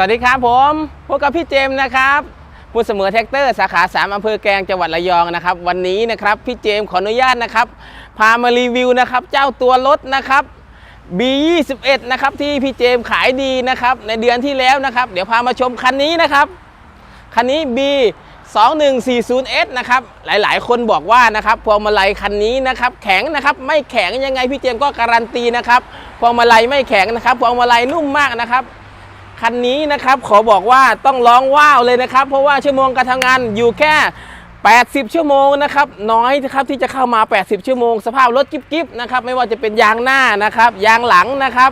สวัสดีครับผมพบกับพี่เจมส์นะครับผู้เสมอแท็กเตอร์สาขา 3อำเภอแกลงจังหวัดระยองนะครับ วันนี้นะครับพี่เจมส์ขออนุญาตนะครับ พามารีวิวนะครับ เจ้าตัวรถนะครับ B21 นะครับที่พี่เจมส์ขายดีนะครับ ในเดือนที่แล้วนะครับ เดี๋ยวพามาชมคันนี้นะครับ คันนี้ B 2140S นะครับ หลายๆ คนบอกว่านะครับพวงมาลัยคันนี้นะครับ แข็งนะครับ ไม่แข็งยังไงพี่เจมส์ก็การันตีนะครับพวงมาลัยไม่แข็งนะครับพวงมาลัยนุ่มมากนะครับ คันนี้นะครับขอบอกว่าต้องร้องว้าวเลยนะครับ เพราะว่าชั่วโมงการทำงานอยู่แค่ 80 ชั่วโมงนะครับน้อยนะครับที่จะเข้ามา 80 ชั่วโมง สภาพรถกิ๊บๆนะครับไม่ว่าจะเป็นยางหน้านะครับยางหลังนะครับ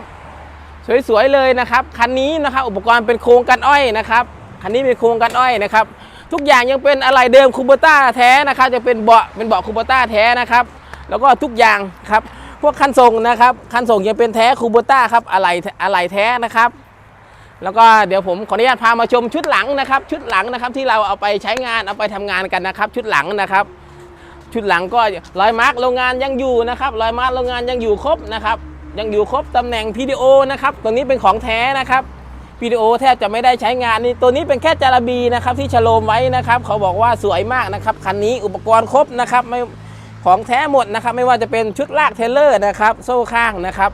สวยๆเลยนะครับคันนี้นะครับอุปกรณ์เป็นโครงกันอ้อยนะครับคันนี้เป็นโครงกันอ้อยนะครับทุกอย่างยังเป็นอะไรเดิมคูเบต้าแท้นะครับจะเป็นเบาะเป็นเบาะคูเบต้าแท้นะครับแล้วก็ทุกอย่างครับพวกคันส่งนะครับคันส่งยังเป็นแท้คูเบต้าครับอะไรอะไรแท้นะครับ แล้วก็เดี๋ยวผมขออนุญาตพามาชมชุดหลังนะครับ ชุดหลังนะครับที่เราเอาไปใช้งานเอาไปทำงานกันนะครับ ชุดหลังนะครับ ชุดหลังก็รอยมาร์กโรงงานยังอยู่นะครับรอยมาร์กโรงงานยังอยู่ครบนะครับยังอยู่ครบตำแหน่ง PDO นะครับตัวนี้เป็นของแท้นะครับ PDO แทบจะไม่ได้ใช้งานนี่ตัวนี้เป็นแค่จาระบีนะครับที่ฉโลมไว้นะครับเขาบอกว่าสวยมากนะครับคันนี้อุปกรณ์ครบนะครับไม่ของแท้หมดนะครับ ไม่ว่าจะเป็นชุดลากเทเลอร์นะครับ โซ่ข้างนะครับ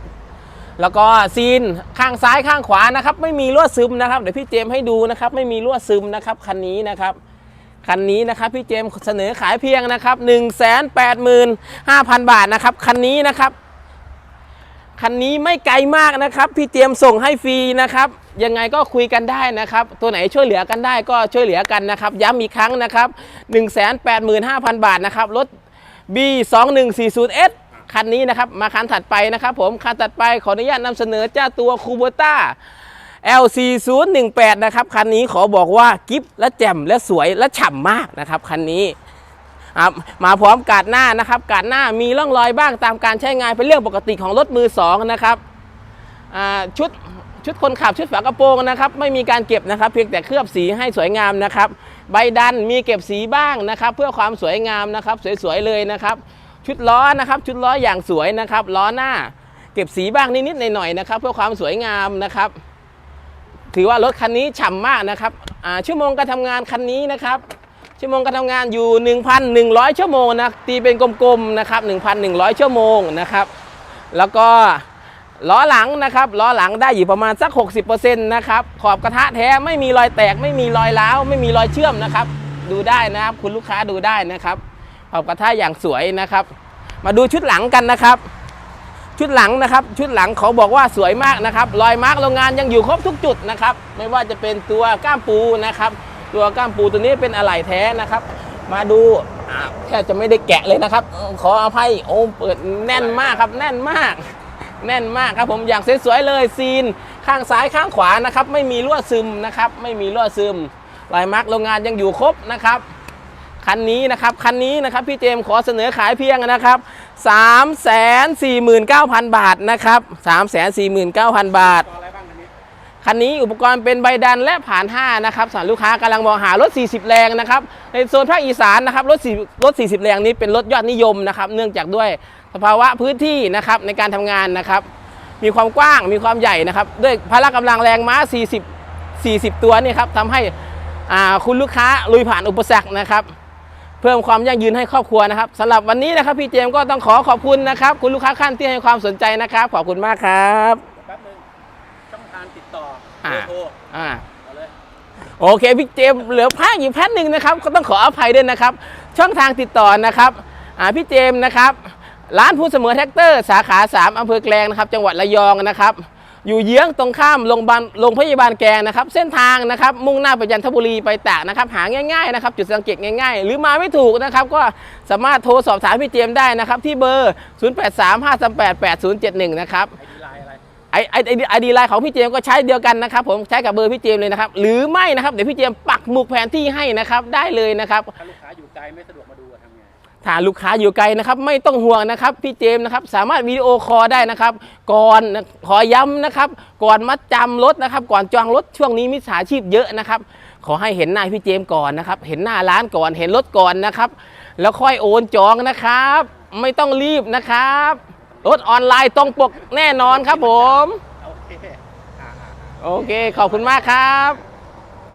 แล้วก็ซีนข้างซ้ายข้างขวานะครับ ไม่มีรั่วซึมนะครับเดี๋ยวพี่เจมให้ดูนะครับ ไม่มีรั่วซึมนะครับคันนี้นะครับคันนี้นะครับพี่เจมเสนอขายเพียงนะครับ 1 8 5 0 0 0 บาทนะครับคันนี้นะครับคันนี้ไม่ไกลมากนะครับ พี่เตรียมส่งให้ฟรีนะครับ ยังไงก็คุยกันได้นะครับ ตัวไหนช่วยเหลือกันได้ก็ช่วยเหลือกันนะครับ ย้ำอีกครั้งนะครับ 185,000 บาทนะครับรถ B 2 1 4 0 S คันนี้นะครับ มาคันถัดไปนะครับผมคันถัดไปขออนุญาตนำเสนอเจ้าตัวคูโบต้า LC 0 1 8นะครับคันนี้ขอบอกว่ากิฟและแจ่มและสวยและฉ่ำมากนะครับคันนี้ครับมาพร้อมกาดหน้านะครับกาดหน้ามีร่องรอยบ้างตามการใช้งานเป็นเรื่องปกติของรถมือสองนะครับชุดชุดคนขับชุดฝากระโปรงนะครับ ไม่มีการเก็บนะครับ เพียงแต่เคลือบสีให้สวยงามนะครับ ใบดันมีเก็บสีบ้างนะครับ เพื่อความสวยงามนะครับ สวยๆเลยนะครับ ชุดล้อนะครับ ชุดล้ออย่างสวยนะครับล้อหน้า เก็บสีบ้างนิดๆหน่อยๆนะครับ เพื่อความสวยงามนะครับ ถือว่ารถคันนี้ฉ่ำมากนะครับชั่วโมงการทำงานคันนี้นะครับ ชั่วโมงการทำงานอยู่ 1,100 ชั่วโมงนะตีเป็นกลมๆนะครับ 1,100 ชั่วโมงนะครับ แล้วก็ล้อหลังนะครับล้อหลังได้อยู่ประมาณสัก 60%นะครับขอบกระทะแท้ไม่มีรอยแตก ไม่มีรอยร้าวไม่มีรอยเชื่อมนะครับ ดูได้นะครับ คุณลูกค้าดูได้นะครับ ขอบกระทะอย่างสวยนะครับ มาดูชุดหลังกันนะครับ ชุดหลังนะครับ ชุดหลังเขาบอกว่าสวยมากนะครับ รอยมาร์กโรงงานยังอยู่ครบทุกจุดนะครับ ไม่ว่าจะเป็นตัวก้ามปูนะครับ ตัวก้ามปูตัวนี้เป็นอะไหล่แท้นะครับ มาดูแทบจะไม่ได้แกะเลยนะครับ ขออภัยโอ้เปิดแน่นมากครับ แน่นมาก แน่นมากครับผมอย่างสวยๆเลยซีนข้างซ้ายข้างขวานะครับ ไม่มีรั่วซึมนะครับ ไม่มีรั่วซึมรอยมาร์กโรงงานยังอยู่ครบนะครับ คันนี้นะครับคันนี้นะครับพี่เจมขอเสนอขายเพียงนะครับ 3 4 9 0 0 0 บาทนะครับ 3 4 9 0 0 0 บาทคันนี้อุปกรณ์เป็นใบดันและผ่าน 5 นะครับสำหรับลูกค้ากำลังมองหารถ 40 แรงนะครับ ในโซนภาคอีสานนะครับรถ4รถ 40 แรงนี้เป็นรถยอดนิยมนะครับ เนื่องจากด้วยสภาวะพื้นที่นะครับในการทำงานนะครับ มีความกว้างมีความใหญ่นะครับ ด้วยพละกำลังแรงม้า 40 40 ตัวนี่ครับทำให้คุณลูกค้าลุยผ่านอุปสรรคนะครับ เพิ่มความยั่งยืนให้ครอบครัวนะครับสำหรับวันนี้นะครับพี่เจมส์ก็ต้องขอขอบคุณนะครับ คุณลูกค้าขั้นที่ให้ความสนใจนะครับ ขอบคุณมากครับแป๊บนึงช่องทางติดต่ออ่าเบอร์โทรอ่าเอาเลยโอเคพี่เจมส์เหลือพักอีกแพทหนึ่งนะครับก็ต้องขออภัยด้วยนะครับ ช่องทางติดต่อนะครับอ่าพี่เจมส์นะครับ ร้านผู้เสมอแท็กเตอร์ สาขา 3อำเภอแกลงนะครับ จังหวัดระยองนะครับ อยู่เยื้องตรงข้ามโรงพยาบาลโรงพยาบาลแกงนะครับ เส้นทางนะครับ มุ่งหน้าไปจันทบุรีไปตากนะครับ หาง่ายๆนะครับ จุดสังเกตง่ายๆ หรือมาไม่ถูกนะครับ ก็สามารถโทรสอบถามพี่เจมได้นะครับ ที่เบอร์ 0835388071 นะครับไอดีไลน์อะไรไอไอไอดีไลน์ของพี่เจมก็ใช้เดียวกันนะครับ ผมใช้กับเบอร์พี่เจมเลยนะครับ หรือไม่นะครับ เดี๋ยวพี่เจมปักหมุกแผนที่ให้นะครับ ได้เลยนะครับถ้าลูกค้าอยู่ไกลไม่สะดวกมาดูทำไง ถ้าลูกค้าอยู่ไกลนะครับ ไม่ต้องห่วงนะครับพี่เจมส์นะครับ สามารถวิดีโอคอลได้นะครับ ก่อนนะขอย้ำนะครับ ก่อนมัดจำรถนะครับ ก่อนจองรถช่วงนี้มิจฉาชีพเยอะนะครับ ขอให้เห็นหน้าพี่เจมส์ก่อนนะครับ เห็นหน้าร้านก่อนเห็นรถก่อนนะครับ แล้วค่อยโอนจองนะครับ ไม่ต้องรีบนะครับรถออนไลน์ตรงปกแน่นอนครับผม โอเคอ่าอ่าอ่าโโอเคขอบคุณมากครับ